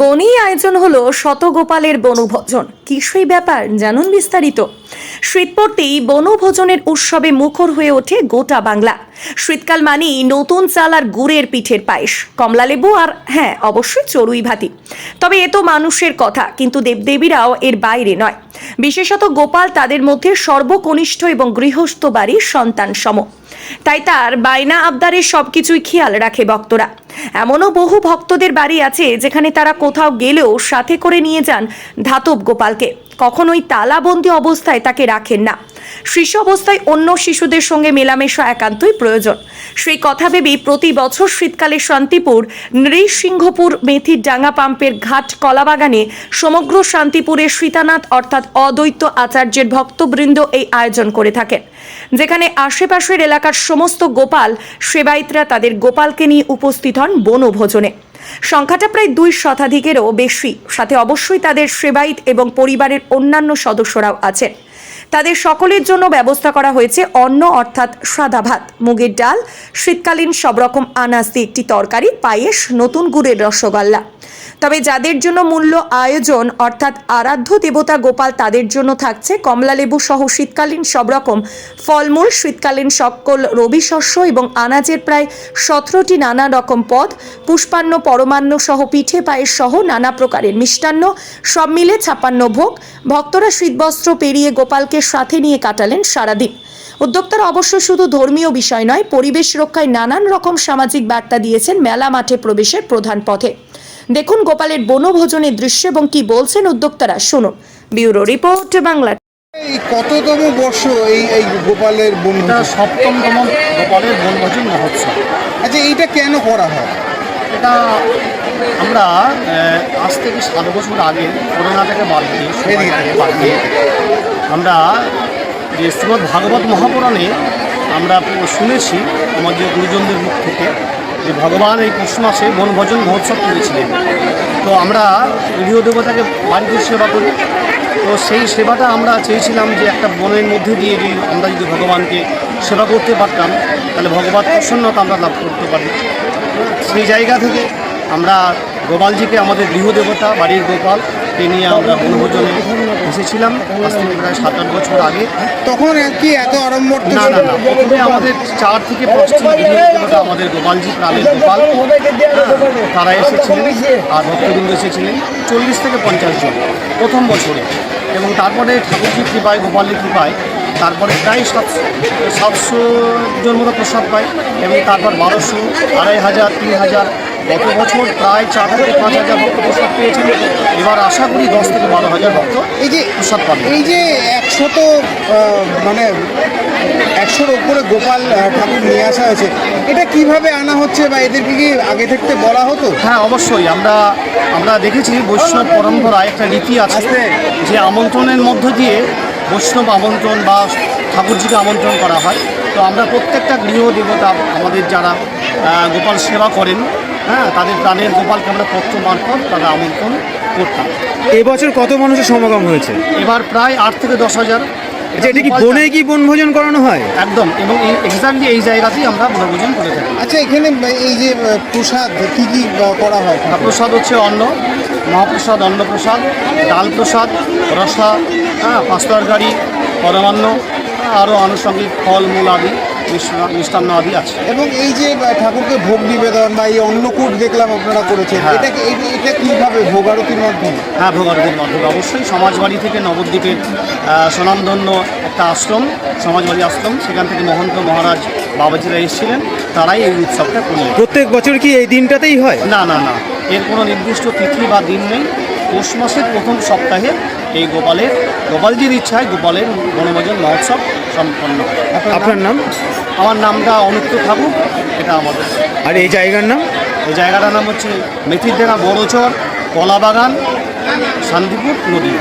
বনেই আয়োজন হলো শতগোপালের বনভোজন। কি সেই ব্যাপার, জানুন বিস্তারিত। শীত বনভোজনের উৎসবে মুখর হয়ে ওঠে গোটা বাংলা। শীতকাল মানেই নতুন চাল আর গুড়ের পিঠের পায়েস কমলালেবু আর হ্যাঁ অবশ্যই চড়ুই ভাতি। তবে এ তো মানুষের কথা, কিন্তু দেবদেবীরাও এর বাইরে নয়। বিশেষত গোপাল তাদের মধ্যে সর্বকনিষ্ঠ এবং গৃহস্থ বাড়ির সন্তান সম তাই তার বায়না আবদারের সবকিছুই খেয়াল রাখে ভক্তরা। এমনও বহু ভক্তদের বাড়ি আছে যেখানে তারা কোথাও গেলেও সাথে করে নিয়ে যান ধাতব গোপালকে। কখনোই তালাবন্দি অবস্থায় তাকে রাখেন না। শিশু অবস্থায় অন্য শিশুদের সঙ্গে মেলামেশা একান্তই প্রয়োজন। সেই কথা ভেবেই প্রতি বছর শীতকালে শান্তিপুর, নৃসিংহপুর মেথির ডাঙ্গা পাম্পের ঘাট কলাবাগানে সমগ্র শান্তিপুরের সীতানাথ অর্থাৎ অদ্বৈত আচার্যের ভক্তবৃন্দ এই আয়োজন করে থাকেন। যেখানে আশেপাশের এলাকার সমস্ত গোপাল সেবায়িতরা তাদের গোপালকে নিয়ে উপস্থিত হন বনভোজনে। সংখ্যাটা প্রায় দুই শতাধিকেরও বেশি। সাথে অবশ্যই তাদের সেবায়িত এবং পরিবারের অন্যান্য সদস্যরাও আছেন। তাদের সকলের জন্য ব্যবস্থা করা হয়েছে অন্ন অর্থাৎ সাদা ভাত, মুগের ডাল, শীতকালীন সব রকম আনাজ দিয়ে একটি তরকারি, পায়েস, নতুন গুড়ের রসগোল্লা। তবে যাদের জন্য মূল্য আয়োজন অর্থাৎ আরাধ্য দেবতা গোপাল তাদের জন্য থাকছে কমলালেবু সহ শীতকালীন সব রকম ফলমূল, শীতকালীন সকল রবি শস্য এবং আনাজের প্রায় সতেরোটি নানা রকম পদ, পুষ্পান্ন, পরমান্ন সহ পিঠে পায়েস সহ নানা প্রকারের মিষ্টান্ন, সব মিলে ছাপান্ন ভোগ। ভক্তরা শীতবস্ত্র পেরিয়ে গোপালকে সাথে নিয়ে কাটালেন সারাদিন। উদ্যোক্তারা অবশ্য শুধু ধর্মীয় বিষয় নয় পরিবেশ রক্ষায় নানান রকম সামাজিক বার্তা দিয়েছেন মেলা মাঠে প্রবেশের প্রধান পথে। দেখুন গোপালের বনভোজনের দৃশ্য এবং কি বলছেন উদ্যোক্তারা। শুনুন। Bureau report Bangla. এই কততম বর্ষ এই এই গোপালের এটা বনভোজন সপ্তমতম গোপালের বনভোজন মহোৎসব। আচ্ছা এইটা কেন করা হয়? এটা আমরা আজ থেকে সাত বছর আগে করোনা থেকে বাদ দিয়ে থেকে বাদ দিয়ে আমরা যে শ্রীমৎ ভাগবত মহাপুরাণে আমরা শুনেছি আমাদের গুরুজনদের মুখ থেকে যে ভগবান এই পৌষ মাসে বনভোজন মহোৎসব করেছিলেন। তো আমরা গৃহ দেবতাকে বাড়িতে সেবা করি। তো সেই সেবাটা আমরা চেয়েছিলাম যে একটা বনের মধ্যে দিয়ে যদি আমরা যদি ভগবানকে সেবা করতে পারতাম, তাহলে ভগবান প্রসন্নতা আমরা লাভ করতে পারি। সেই জায়গা থেকে আমরা গোপালজিকে আমাদের গৃহদেবতা বাড়ির গোপালকে নিয়ে আমরা বনভোজনে এসেছিলাম আজ থেকে প্রায় সাত আট বছর আগে। তখন কি এত আড়ম্বর না না না প্রথমে আমাদের চার থেকে পাঁচটি গৃহদেবতা আমাদের গোপালজি প্রাণের গোপাল তারা এসেছিলেন আর ভক্তবৃন্দ এসেছিলেন চল্লিশ থেকে পঞ্চাশ জন প্রথম বছরে। এবং তারপরে ঠাকুরজি কৃপায় গোপালের কৃপায় তারপরে প্রায় সাতশো সাতশো জন মতো প্রসাদ পায় এবং তারপর বারোশো আড়াই হাজার তিন হাজার গত বছর প্রায় চার থেকে পাঁচ হাজার ভক্ত প্রসাদ পেয়েছেন। এবার আশা করি দশ থেকে বারো হাজার ভক্ত এই যে প্রসাদ পাবে এই যে একশত আহ, মানে একশোর ওপরে গোপাল ঠাকুর নিয়ে আসা হয়েছে এটা কীভাবে আনা হচ্ছে বা এদেরকে কি আগে থাকতে বলা হতো? হ্যাঁ অবশ্যই। আমরা আমরা দেখেছি বৈষ্ণব পরম্পরায় একটা রীতি আছে যে আমন্ত্রণের মধ্য দিয়ে বৈষ্ণব আমন্ত্রণ বা ঠাকুরজিকে আমন্ত্রণ করা হয়। তো আমরা প্রত্যেকটা গৃহ দেবতা আমাদের যারা গোপাল সেবা করেন হ্যাঁ তাদের প্রাণের গোপালকে আমরা পত্র মারফত তারা আমন্ত্রণ করতাম। এবছর কত মানুষের সমাগম হয়েছে? এবার প্রায় আট থেকে দশ হাজার। আচ্ছা এটা কি বনে কি বনভোজন করানো হয়? একদম এবং এই এক্স্যাক্টলি এই জায়গাতেই আমরা বনভোজন করে থাকি। আচ্ছা এখানে এই যে প্রসাদ কি কি করা হয়? আর প্রসাদ হচ্ছে অন্ন মহাপ্রসাদ অন্নপ্রসাদ ডাল প্রসাদ রসা হ্যাঁ পাঁচ তরকারি পরমান্ন আরও আনুষঙ্গিক ফল মূল আদি। মিষ্টান্ন মিষ্টান্ন আদি আছে। এবং এই যে ঠাকুরকে ভোগ নিবেদন বা এই অন্নকূট দেখলাম আপনারা করেছেন হ্যাঁ। এটা এটা- কীভাবে ভোগারতির মাধ্যমে? হ্যাঁ ভোগারতির মাধ্যমে। অবশ্যই সমাজবাড়ি থেকে নবদ্বীপের স্বনামধন্য একটা আশ্রম সমাজবাড়ি আশ্রম সেখান থেকে মহন্ত মহারাজ বাবাজিরা এসেছিলেন তারাই এই উৎসবটা করলেন। প্রত্যেক বছর কি এই দিনটাতেই হয়? না না না। এর কোনো নির্দিষ্ট তিথি বা দিন নেই। পৌষ মাসের প্রথম সপ্তাহে এই গোপালের গোপালজির ইচ্ছায় গোপালের বনভোজন মহোৎসব সম্পন্ন আপনার নাম? আমার নামটা অনুপ্ত ঠাকুর এটা আমাদের। আর এই জায়গার নাম? এই জায়গাটার নাম হচ্ছে মেথির মেথিরডেরা বড়চর কলাবাগান শান্তিপুর নদী